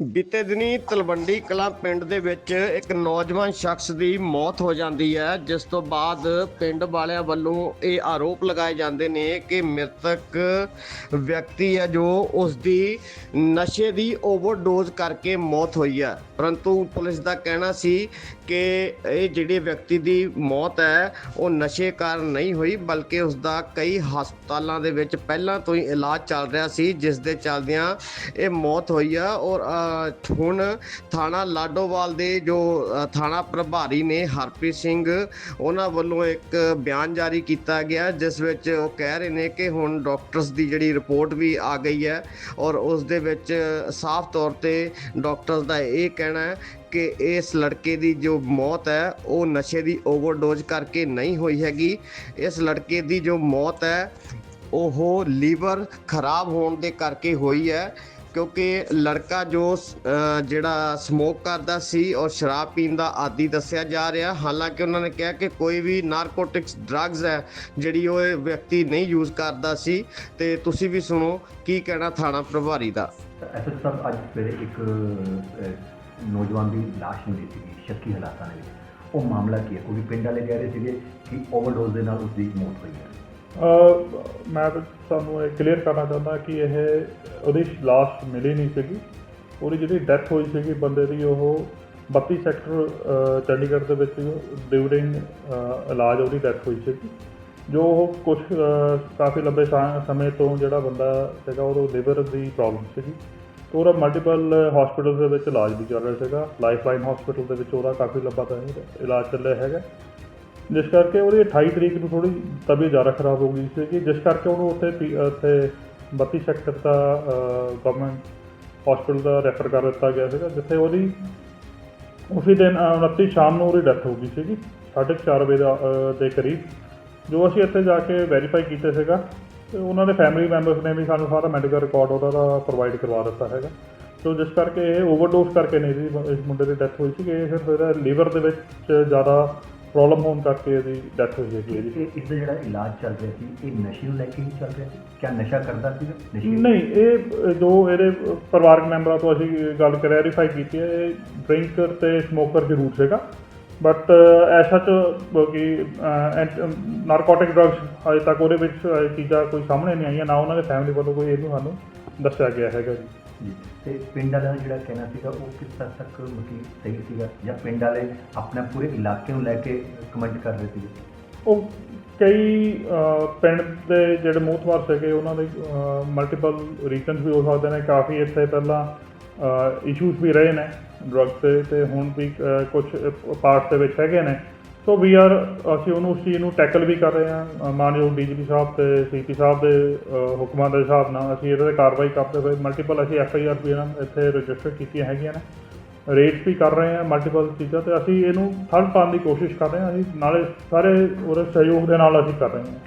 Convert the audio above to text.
ਬੀਤੇ ਦਿਨੀ ਤਲਵੰਡੀ ਕਲਾਂ ਪਿੰਡ ਦੇ ਵਿੱਚ ਇੱਕ ਨੌਜਵਾਨ ਸ਼ਖਸ ਦੀ ਮੌਤ ਹੋ ਜਾਂਦੀ ਹੈ, ਜਿਸ ਤੋਂ ਬਾਅਦ ਪਿੰਡ ਵਾਲਿਆਂ ਵੱਲੋਂ ਇਹ ਆਰੋਪ ਲਗਾਏ ਜਾਂਦੇ ਨੇ ਕਿ ਮ੍ਰਿਤਕ ਵਿਅਕਤੀ ਹੈ ਜੋ ਉਸ ਦੀ ਨਸ਼ੇ ਦੀ ਓਵਰਡੋਜ਼ ਕਰਕੇ ਮੌਤ ਹੋਈ ਹੈ। ਪਰੰਤੂ ਪੁਲਿਸ ਦਾ ਕਹਿਣਾ ਸੀ ਕਿ ਇਹ ਜਿਹੜੇ ਵਿਅਕਤੀ ਦੀ ਮੌਤ ਹੈ, ਉਹ ਨਸ਼ੇ ਕਾਰਨ ਨਹੀਂ ਹੋਈ, ਬਲਕਿ ਉਸ ਦਾ ਕਈ ਹਸਪਤਾਲਾਂ ਦੇ ਵਿੱਚ ਪਹਿਲਾਂ ਤੋਂ ਹੀ ਇਲਾਜ ਚੱਲ ਰਿਹਾ ਸੀ, ਜਿਸ ਦੇ ਚੱਲਦਿਆਂ ਇਹ ਮੌਤ ਹੋਈ ਆ ਔਰ ਹੁਣ ਥਾਣਾ ਲਾਡੋਵਾਲ ਦੇ ਜੋ ਥਾਣਾ ਪ੍ਰਭਾਰੀ ਨੇ ਹਰਪ੍ਰੀਤ ਸਿੰਘ, ਉਹਨਾਂ ਵੱਲੋਂ ਇੱਕ ਬਿਆਨ ਜਾਰੀ ਕੀਤਾ ਗਿਆ, ਜਿਸ ਵਿੱਚ ਉਹ ਕਹਿ ਰਹੇ ਨੇ ਕਿ ਹੁਣ ਡਾਕਟਰਸ ਦੀ ਜਿਹੜੀ ਰਿਪੋਰਟ ਵੀ ਆ ਗਈ ਹੈ ਔਰ ਉਸ ਦੇ ਵਿੱਚ ਸਾਫ਼ ਤੌਰ ਤੇ ਡਾਕਟਰਸ ਦਾ ਇਹ ਕਹਿਣਾ ਹੈ ਕਿ ਇਸ ਲੜਕੇ ਦੀ ਜੋ ਮੌਤ ਹੈ, ਉਹ ਨਸ਼ੇ ਦੀ ਓਵਰਡੋਜ਼ ਕਰਕੇ ਨਹੀਂ ਹੋਈ ਹੈਗੀ। ਇਸ ਲੜਕੇ ਦੀ ਜੋ ਮੌਤ ਹੈ, ਉਹ ਲੀਵਰ ਖਰਾਬ ਹੋਣ ਦੇ ਕਰਕੇ ਹੋਈ ਹੈ। ਕਿਉਂਕਿ ਲੜਕਾ ਜੋ ਜਿਹੜਾ ਸਮੋਕ ਕਰਦਾ ਸੀ ਔਰ ਸ਼ਰਾਬ ਪੀਣ ਦਾ ਆਦੀ ਦੱਸਿਆ ਜਾ ਰਿਹਾ, ਹਾਲਾਂਕਿ ਉਹਨਾਂ ਨੇ ਕਿਹਾ ਕਿ ਕੋਈ ਵੀ ਨਾਰਕੋਟਿਕਸ ਡਰੱਗਸ ਹੈ, ਜਿਹੜੀ ਉਹ ਇਹ ਵਿਅਕਤੀ ਨਹੀਂ ਯੂਜ਼ ਕਰਦਾ ਸੀ। ਤੇ ਤੁਸੀਂ ਵੀ ਸੁਣੋ, ਕੀ ਕਹਿਣਾ ਥਾਣਾ ਪ੍ਰਭਾਰੀ ਦਾ? ਐਸਐਸ ਸਾਹਿਬ ਅੱਜ ਸਵੇਰੇ ਇੱਕ ਨੌਜਵਾਨ ਦੀ ਲਾਸ਼ ਮਿਲੀ ਸੀ ਸ਼ੱਕੀ ਹਾਲਾਤਾਂ ਦੇ ਵਿੱਚ। ਉਹ ਮਾਮਲਾ ਕੀ ਹੈ? ਕਿਉਂਕਿ ਪਿੰਡ ਵਾਲੇ ਕਹਿ ਰਹੇ ਸੀਗੇ ਕਿ ਓਵਰਡੋਜ਼ ਦੇ ਨਾਲ ਉਸ ਦੀ ਮੌਤ ਹੋਈ ਹੈ। ਮੈਂ ਤਾਂ ਤੁਹਾਨੂੰ ਇਹ ਕਲੀਅਰ ਕਰਨਾ ਚਾਹੁੰਦਾ ਕਿ ਇਹ ਉਹਦੀ ਲਾਸ਼ ਮਿਲੀ ਨਹੀਂ ਸੀਗੀ। ਉਹਦੀ ਜਿਹੜੀ ਡੈਥ ਹੋਈ ਸੀਗੀ ਬੰਦੇ ਦੀ, ਉਹ 32 ਸੈਕਟਰ ਚੰਡੀਗੜ੍ਹ ਦੇ ਵਿੱਚ ਡਿਊਰਿੰਗ ਇਲਾਜ ਉਹਦੀ ਡੈਥ ਹੋਈ ਸੀਗੀ। ਜੋ ਉਹ ਕੁਝ ਕਾਫੀ ਲੰਬੇ ਸਾ- ਸਮੇਂ ਤੋਂ ਜਿਹੜਾ ਬੰਦਾ ਸੀਗਾ ਉਹਨੂੰ ਲਿਵਰ ਦੀ ਪ੍ਰੋਬਲਮ ਸੀਗੀ। ਤੇ ਉਹਦਾ ਮਲਟੀਪਲ ਹਸਪੀਟਲ ਦੇ ਵਿੱਚ ਇਲਾਜ ਵੀ ਚੱਲ ਰਿਹਾ ਸੀਗਾ। ਲਾਈਫਲਾਈਨ ਹਸਪੀਟਲ ਦੇ ਵਿੱਚ ਉਹਦਾ ਕਾਫੀ ਲੰਬਾ ਤਾਂ ਇਲਾਜ ਚੱਲ ਰਿਹਾ ਹੈਗਾ। ਜਿਸ ਕਰਕੇ ਉਹਦੀ 28 ਤਰੀਕ ਨੂੰ ਥੋੜੀ ਤਬੀਅਤ ਜ਼ਿਆਦਾ ਖਰਾਬ ਹੋ ਗਈ ਸੀ ਜਿਸ ਕਰਕੇ ਉਹਨੂੰ ਉੱਥੇ ਪੀ- ਉੱਥੇ 32 ਸੈਕਟਰ ਦਾ ਗਵਰਨਮੈਂਟ ਹਸਪੀਟਲ ਦਾ ਰੈਫਰ ਕਰ ਦਿੱਤਾ ਗਿਆ ਸੀਗਾ ਜਿੱਥੇ ਉਹਦੀ ਉਸੇ ਦਿਨ ਅ, 29 ਸ਼ਾਮ ਨੂੰ ਉਹਦੀ ਡੈਥ ਹੋ ਗਈ ਸੀਗੀ 4:30 ਵਜੇ ਦਾ, ਦੇ ਕਰੀਬ। ਜੋ ਅਸੀਂ ਇੱਥੇ ਜਾ ਕੇ ਵੈਰੀਫਾਈ ਕੀਤੇ ਸੀਗਾ ਤੇ ਉਹਨਾਂ ਦੇ ਫੈਮਿਲੀ ਮੈਂਬਰਸ ਨੇ ਵੀ ਸਾਨੂੰ ਸਾਰਾ ਮੈਡੀਕਲ ਰਿਕਾਰਡ ਉਹਦਾ ਦਾ ਪ੍ਰੋਵਾਈਡ ਕਰਵਾ ਦਿੱਤਾ ਹੈਗਾ। ਸੋ ਜਿਸ ਕਰਕੇ ਇਹ ਓਵਰਡੋਜ਼ ਕਰਕੇ ਨਹੀਂ ਸੀ ਇਸ ਮੁੰਡੇ ਦੀ ਡੈਥ ਹੋਈ ਸੀ ਇਹ ਫਿਰ ਇਹਦਾ ਲੀਵਰ ਦੇ ਵਿੱਚ ਜ਼ਿਆਦਾ ਪ੍ਰੋਬਲਮ ਹੋਣ ਕਰਕੇ ਇਹਦੀ ਡੈਥ ਹੈਗੀ ਇਹਦੀ ਇਹ ਇਸ ਦਾ ਜਿਹੜਾ ਇਲਾਜ ਚੱਲ ਰਿਹਾ ਸੀ ਇਹ ਨਸ਼ੇ ਨੂੰ ਲੈ ਕੇ ਹੀ ਚੱਲ ਰਿਹਾ ਸੀ ਕਿਆ ਨਸ਼ਾ ਕਰਦਾ ਸੀ ਨਸ਼ੇ ਨਹੀਂ ਇਹ ਜੋ ਇਹਦੇ ਪਰਿਵਾਰਕ ਮੈਂਬਰਾਂ ਤੋਂ ਅਸੀਂ ਗੱਲ ਕਲੈਰੀਫਾਈ ਕੀਤੀ ਹੈ। ਇਹ ਡਰਿੰਕਰ ਤੇ ਸਮੋਕਰ ਜ਼ਰੂਰ ਸੀਗਾ। ਬਟ ਐਸਾ ਚ ਕਿ ਨਾਰਕੋਟਿਕ ਡਰੱਗਸ ਹਜੇ ਤੱਕ ਉਹਦੇ ਵਿੱਚ ਚੀਜ਼ਾਂ ਕੋਈ ਸਾਹਮਣੇ ਨਹੀਂ ਆਈਆਂ ਨਾ ਉਹਨਾਂ ਦੇ ਫੈਮਿਲੀ ਵੱਲੋਂ ਕੋਈ ਇਹਨੂੰ ਸਾਨੂੰ ਦੱਸਿਆ ਗਿਆ ਹੈਗਾ ਜੀ ਜੀ। ਤੇ ਪਿੰਡ ਵਾਲਿਆਂ ਦਾ ਜਿਹੜਾ ਕਹਿਣਾ ਸੀਗਾ ਉਹ ਕਿਸ ਹੱਦ ਤੱਕ ਮਤਲਬ ਸਹੀ ਸੀਗਾ? ਜਾਂ ਪਿੰਡ ਵਾਲੇ ਆਪਣੇ ਪੂਰੇ ਇਲਾਕੇ ਨੂੰ ਲੈ ਕੇ ਕਮੈਂਟ ਕਰ ਰਹੇ ਸੀਗੇ? ਉਹ ਕਈ ਅਹ, ਪਿੰਡ ਦੇ ਜਿਹੜੇ ਮੂਤਵਾਰ ਸੀਗੇ ਉਹਨਾਂ ਦੇ ਮਲਟੀਪਲ ਰੀਜ਼ਨਸ ਵੀ ਹੋ ਸਕਦੇ ਨੇ। ਕਾਫੀ ਇੱਥੇ ਪਹਿਲਾਂ ਇਸ਼ੂਜ਼ ਵੀ ਰਹੇ ਨੇ ਡਰੱਗ ਤੇ ਤੇ ਹੁਣ ਵੀ ਕੁਝ ਪਾਰਟਸ ਦੇ ਵਿੱਚ ਹੈਗੇ ਨੇ। ਸੋ ਵੀ ਆਰ ਅਸੀਂ ਉਹਨੂੰ ਉਸ ਚੀਜ਼ ਨੂੰ ਟੈਕਲ ਵੀ ਕਰ ਰਹੇ ਹਾਂ। ਅਹ, ਮਾਨਯੋਗ ਡੀਜੀਪੀ ਸਾਹਿਬ ਤੇ ਸੀਪੀ ਸਾਹਿਬ ਦੇ ਹੁਕਮਾਂ ਦੇ ਹਿਸਾਬ ਨਾਲ ਅਸੀਂ ਇਹਦੇ ਤੇ ਕਾਰਵਾਈ ਕਰਦੇ ਹੋਏ ਮਲਟੀਪਲ ਅਸੀਂ ਐਫ ਆਈ ਆਰ ਵੀ ਇਹਨਾਂ ਇੱਥੇ ਰਜਿਸਟਰ ਕੀਤੀਆਂ ਹੈਗੀਆਂ ਨੇ। ਰੇਟਸ ਵੀ ਕਰ ਰਹੇ ਹਾਂ ਮਲਟੀਪਲ ਚੀਜ਼ਾਂ ਤੇ ਅਸੀਂ ਇਹਨੂੰ ਥਰਡ ਪਾਉਣ ਦੀ ਕੋਸ਼ਿਸ਼ ਕਰ ਰਹੇ ਹਾਂ। ਅਸੀਂ ਨਾਲੇ ਸਾਰੇ ਉਹਦੇ ਸਹਿਯੋਗ ਦੇ ਨਾਲ ਅਸੀਂ ਕਰ ਰਹੇ ਹਾਂ।